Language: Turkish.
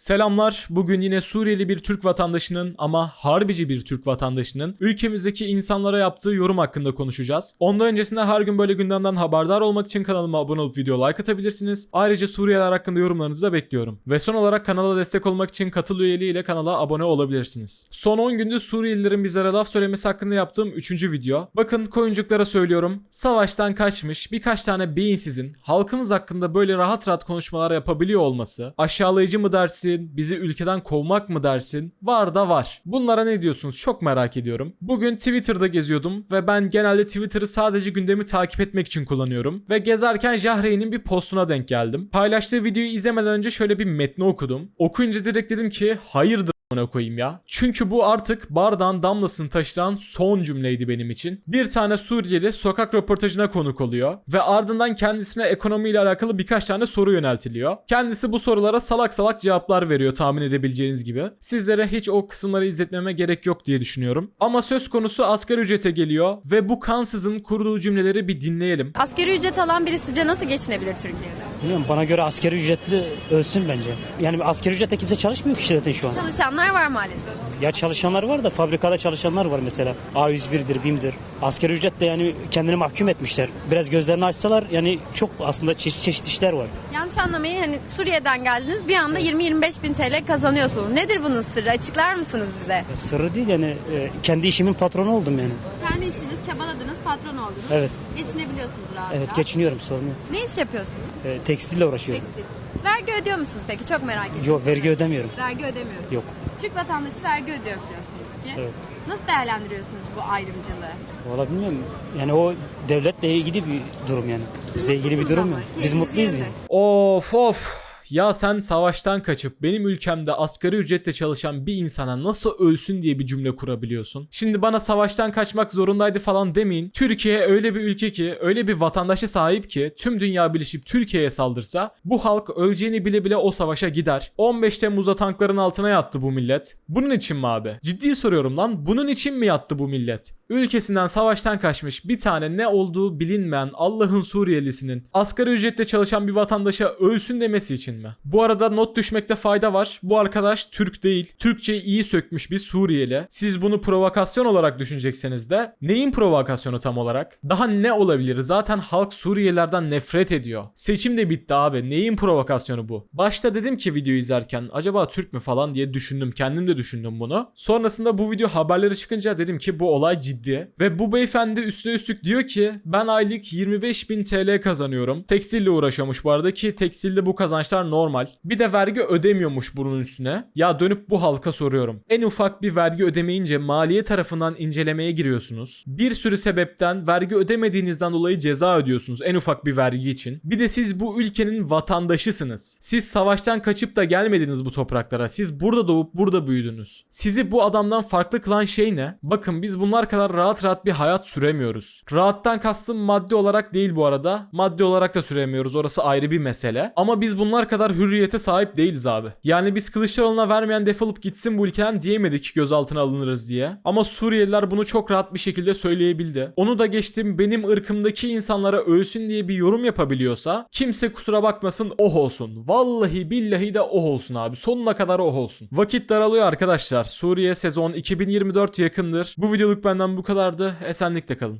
Selamlar. Bugün yine Suriyeli bir Türk vatandaşının ama harbici bir Türk vatandaşının ülkemizdeki insanlara yaptığı yorum hakkında konuşacağız. Ondan öncesinde her gün böyle gündemden haberdar olmak için kanalıma abone olup video like atabilirsiniz. Ayrıca Suriyeliler hakkında yorumlarınızı da bekliyorum. Ve son olarak kanala destek olmak için katıl üyeliği ile kanala abone olabilirsiniz. Son 10 günde Suriyelilerin bizlere laf söylemesi hakkında yaptığım 3. video. Bakın koyuncuklara söylüyorum. Savaştan kaçmış birkaç tane beyinsizin halkımız hakkında böyle rahat rahat konuşmalar yapabiliyor olması aşağılayıcı mı dersin, bizi ülkeden kovmak mı dersin? Var da var. Bunlara ne diyorsunuz? Çok merak ediyorum. Bugün Twitter'da geziyordum ve ben genelde Twitter'ı sadece gündemi takip etmek için kullanıyorum. Ve gezerken Jahreyn'in bir postuna denk geldim. Paylaştığı videoyu izlemeden önce şöyle bir metni okudum. Okuyunca direkt dedim ki hayırdır amına koyayım ya. Çünkü bu artık bardağın damlasını taşıran son cümleydi benim için. Bir tane Suriyeli sokak röportajına konuk oluyor ve ardından kendisine ekonomiyle alakalı birkaç tane soru yöneltiliyor. Kendisi bu sorulara salak salak cevaplar veriyor tahmin edebileceğiniz gibi. Sizlere hiç o kısımları izletmeme gerek yok diye düşünüyorum. Ama söz konusu asgari ücrete geliyor ve bu kansızın kurduğu cümleleri bir dinleyelim. Asgari ücret alan biri sizce nasıl geçinebilir Türkiye'de? Bilmiyorum bana göre askeri ücretli ölsün bence. Yani askeri ücretle kimse çalışmıyor ki zaten şu an. Çalışanlar var maalesef. Ya çalışanlar var da fabrikada çalışanlar var mesela. A101'dir, BİM'dir. Askeri ücretle yani kendini mahkum etmişler. Biraz gözlerini açsalar yani çok aslında çeşit çeşit işler var. Yanlış anlamayın hani Suriye'den geldiniz bir anda 20-25 bin TL kazanıyorsunuz. Nedir bunun sırrı? Açıklar mısınız bize? Sırrı değil yani e, kendi işimin patronu oldum yani. Kendi işiniz, çabaladınız, patron oldunuz. Evet. Geçinebiliyorsunuz rahat Evet rahat. geçiniyorum sorun yok. Ne iş yapıyorsunuz? E, tekstille uğraşıyorum. Tekstil. Vergi ödüyor musunuz peki? Çok merak ediyorum. Yok vergi ödemiyorum. Vergi ödemiyorsunuz. Yok. Türk vatandaşı vergi ödüyor biliyorsunuz ki. Evet. Nasıl değerlendiriyorsunuz bu ayrımcılığı? Valla bilmiyorum. Yani o devletle ilgili bir durum yani. Bize ilgili bir mutlusunuz durum ama, yok. Biz keyfiniz mutluyuz yerinde. yani. Of of. Ya sen savaştan kaçıp benim ülkemde asgari ücretle çalışan bir insana nasıl ölsün diye bir cümle kurabiliyorsun? Şimdi bana savaştan kaçmak zorundaydı falan demeyin. Türkiye öyle bir ülke ki, öyle bir vatandaşı sahip ki tüm dünya birleşip Türkiye'ye saldırsa bu halk öleceğini bile bile o savaşa gider. 15 Temmuz'da tankların altına yattı bu millet. Bunun için mi abi? Ciddi soruyorum lan. Bunun için mi yattı bu millet? Ülkesinden savaştan kaçmış bir tane ne olduğu bilinmeyen Allah'ın Suriyelisinin asgari ücretle çalışan bir vatandaşa ölsün demesi için mi? Bu arada not düşmekte fayda var. Bu arkadaş Türk değil. Türkçeyi iyi sökmüş bir Suriyeli. Siz bunu provokasyon olarak düşünecekseniz de neyin provokasyonu tam olarak? Daha ne olabilir? Zaten halk Suriyelilerden nefret ediyor. Seçim de bitti abi. Neyin provokasyonu bu? Başta dedim ki video izlerken acaba Türk mü falan diye düşündüm. Kendim de düşündüm bunu. Sonrasında bu video haberleri çıkınca dedim ki bu olay ciddi. Ve bu beyefendi üstüne üstlük diyor ki ben aylık 25 bin TL kazanıyorum. Tekstille uğraşıyormuş bu arada ki tekstilde bu kazançlar normal. Bir de vergi ödemiyormuş bunun üstüne. Ya dönüp bu halka soruyorum. En ufak bir vergi ödemeyince maliye tarafından incelemeye giriyorsunuz. Bir sürü sebepten vergi ödemediğinizden dolayı ceza ödüyorsunuz en ufak bir vergi için. Bir de siz bu ülkenin vatandaşısınız. Siz savaştan kaçıp da gelmediniz bu topraklara. Siz burada doğup burada büyüdünüz. Sizi bu adamdan farklı kılan şey ne? Bakın biz bunlar kadar rahat rahat bir hayat süremiyoruz. Rahattan kastım maddi olarak değil bu arada. Maddi olarak da süremiyoruz. Orası ayrı bir mesele. Ama biz bunlar kadar hürriyete sahip değiliz abi. Yani biz Kılıçdaroğlu'na vermeyen defolup gitsin bu ülkeden diyemedik gözaltına alınırız diye. Ama Suriyeliler bunu çok rahat bir şekilde söyleyebildi. Onu da geçtim benim ırkımdaki insanlara ölsün diye bir yorum yapabiliyorsa kimse kusura bakmasın oh olsun. Vallahi billahi de oh olsun abi. Sonuna kadar oh olsun. Vakit daralıyor arkadaşlar. Suriye sezon 2024 yakındır. Bu videoluk benden bu kadardı. Esenlikle kalın.